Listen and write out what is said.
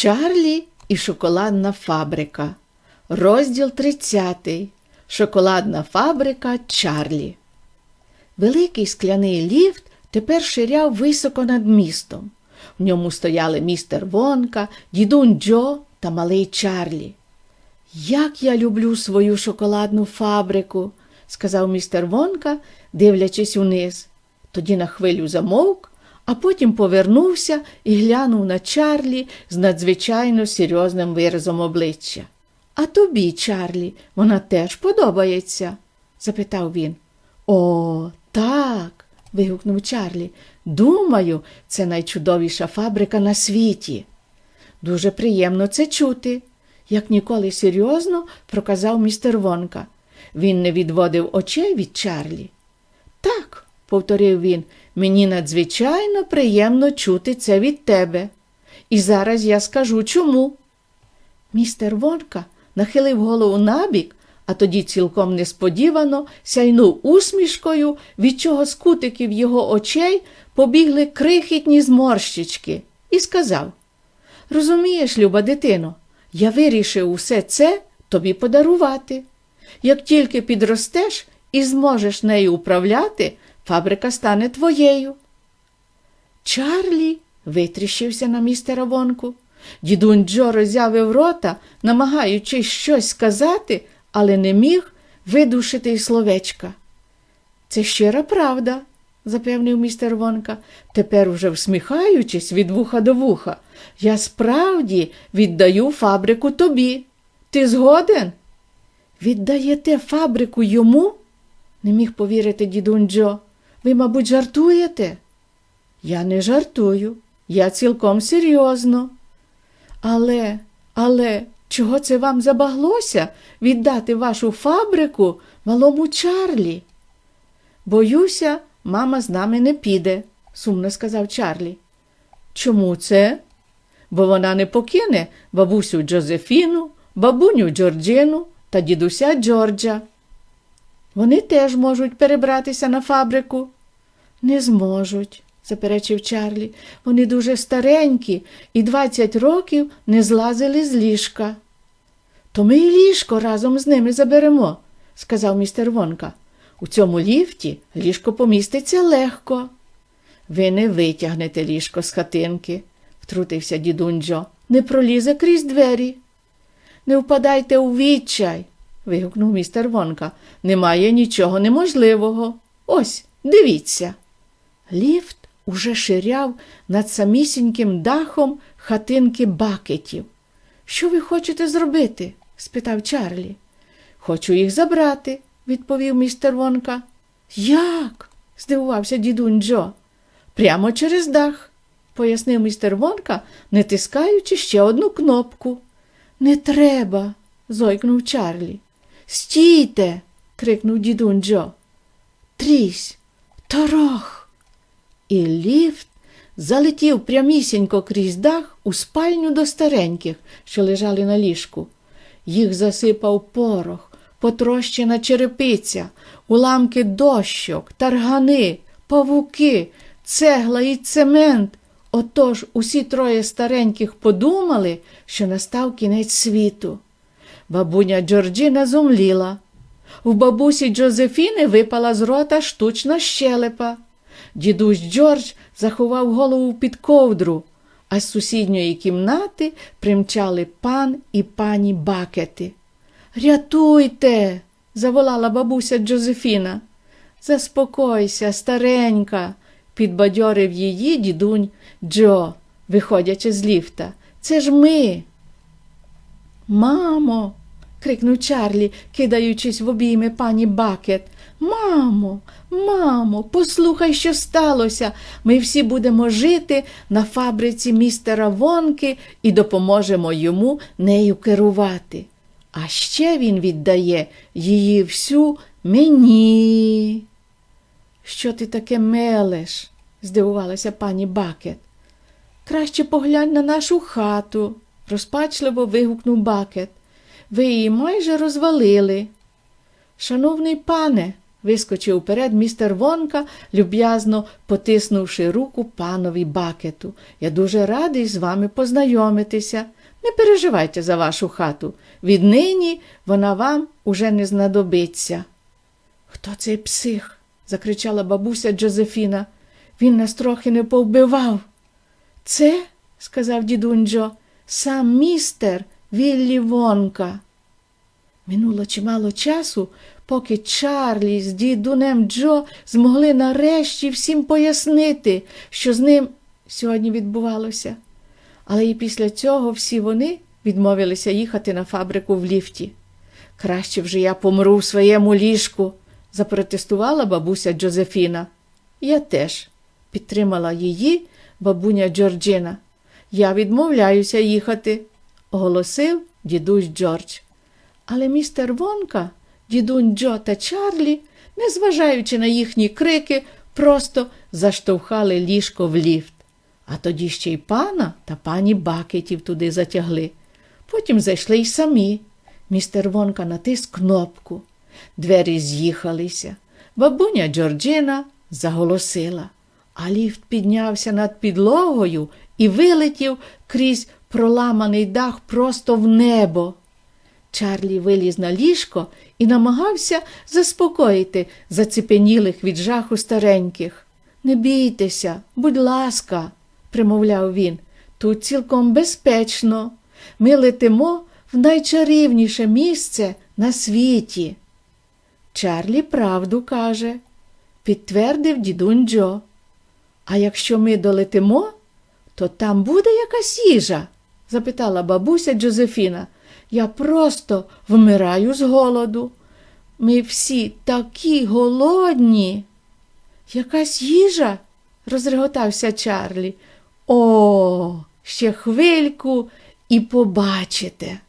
Чарлі і шоколадна фабрика. Розділ 30. Шоколадна фабрика Чарлі. Великий скляний ліфт тепер ширяв високо над містом. В ньому стояли містер Вонка, дідунь Джо та малий Чарлі. Як я люблю свою шоколадну фабрику, сказав містер Вонка, дивлячись униз. Тоді на хвилю замовк, а потім повернувся і глянув на Чарлі з надзвичайно серйозним виразом обличчя. А тобі, Чарлі, вона теж подобається? запитав він. О, так. вигукнув Чарлі. Думаю, це найчудовіша фабрика на світі. Дуже приємно це чути, як ніколи серйозно проказав містер Вонка. Він не відводив очей від Чарлі. Повторив він, мені надзвичайно приємно чути це від тебе. І зараз я скажу чому. Містер Вонка нахилив голову набік, а тоді цілком несподівано сяйнув усмішкою, від чого з кутиків його очей побігли крихітні зморщички, і сказав Розумієш, люба дитино, я вирішив усе це тобі подарувати. Як тільки підростеш і зможеш нею управляти, фабрика стане твоєю. Чарлі витріщився на містера Вонку. Дідунь Джо роззявив рота, намагаючись щось сказати, але не міг видушити й словечка. Це щира правда, запевнив містер Вонка, тепер уже всміхаючись від вуха до вуха. Я справді віддаю фабрику тобі. Ти згоден? Віддаєте фабрику йому? не міг повірити дідунь Джо. Ви, мабуть, жартуєте? Я не жартую, я цілком серйозно. Але, але, чого це вам забаглося віддати вашу фабрику малому Чарлі? Боюся, мама з нами не піде, сумно сказав Чарлі. Чому це? Бо вона не покине бабусю Джозефіну, бабуню Джорджину та дідуся Джорджа. Вони теж можуть перебратися на фабрику. Не зможуть, заперечив Чарлі. Вони дуже старенькі і двадцять років не злазили з ліжка. То ми і ліжко разом з ними заберемо, сказав містер Вонка. У цьому ліфті ліжко поміститься легко. Ви не витягнете ліжко з хатинки, втрутився дідунь Джо. Не пролізе крізь двері. Не впадайте у відчай, вигукнув містер Вонка. Немає нічого неможливого. Ось, дивіться. Ліфт уже ширяв над самісіньким дахом хатинки бакетів. Що ви хочете зробити? спитав Чарлі. Хочу їх забрати, відповів містер Вонка. Як? здивувався дідунь Джо. Прямо через дах, пояснив містер Вонка, не тискаючи ще одну кнопку. Не треба, зойкнув Чарлі. Стійте. крикнув дідунь Джо. Трісь, торох. І ліфт залетів прямісінько крізь дах у спальню до стареньких, що лежали на ліжку. Їх засипав порох, потрощена черепиця, уламки дощок, таргани, павуки, цегла і цемент. Отож усі троє стареньких подумали, що настав кінець світу. Бабуня Джорджіна зумліла. У бабусі Джозефіни випала з рота штучна щелепа. Дідусь Джордж заховав голову під ковдру, а з сусідньої кімнати примчали пан і пані бакети. Рятуйте, заволала бабуся Джозефіна. Заспокойся, старенька, підбадьорив її дідунь Джо, виходячи з ліфта. Це ж ми. Мамо. крикнув Чарлі, кидаючись в обійми пані Бакет. Мамо, мамо, послухай, що сталося. Ми всі будемо жити на фабриці містера Вонки і допоможемо йому нею керувати. А ще він віддає її всю мені. Що ти таке мелеш? здивувалася пані Бакет. Краще поглянь на нашу хату, розпачливо вигукнув Бакет. Ви її майже розвалили. Шановний пане, вискочив уперед містер Вонка, люб'язно потиснувши руку панові бакету. Я дуже радий з вами познайомитися. Не переживайте за вашу хату. Віднині вона вам уже не знадобиться. Хто цей псих? закричала бабуся Джозефіна. Він нас трохи не повбивав. Це, сказав дідунь Джо, сам містер Віллі Вонка. Минуло чимало часу, поки Чарлі з дідунем Джо змогли нарешті всім пояснити, що з ним сьогодні відбувалося. Але і після цього всі вони відмовилися їхати на фабрику в ліфті. Краще вже я помру в своєму ліжку, запротестувала бабуся Джозефіна. Я теж підтримала її бабуня Джорджина. Я відмовляюся їхати, оголосив дідусь Джордж. Але містер Вонка, дідунь Джо та Чарлі, незважаючи на їхні крики, просто заштовхали ліжко в ліфт. А тоді ще й пана та пані Бакетів туди затягли. Потім зайшли й самі. Містер Вонка натис кнопку. Двері з'їхалися. Бабуня Джорджина заголосила, а ліфт піднявся над підлогою і вилетів крізь проламаний дах просто в небо. Чарлі виліз на ліжко і намагався заспокоїти заціпенілих від жаху стареньких. Не бійтеся, будь ласка, примовляв він, тут цілком безпечно. Ми летимо в найчарівніше місце на світі. Чарлі правду каже, підтвердив дідунь Джо. А якщо ми долетимо, то там буде якась їжа? запитала бабуся Джозефіна. Я просто вмираю з голоду. Ми всі такі голодні. Якась їжа? розреготався Чарлі. О, ще хвильку і побачите.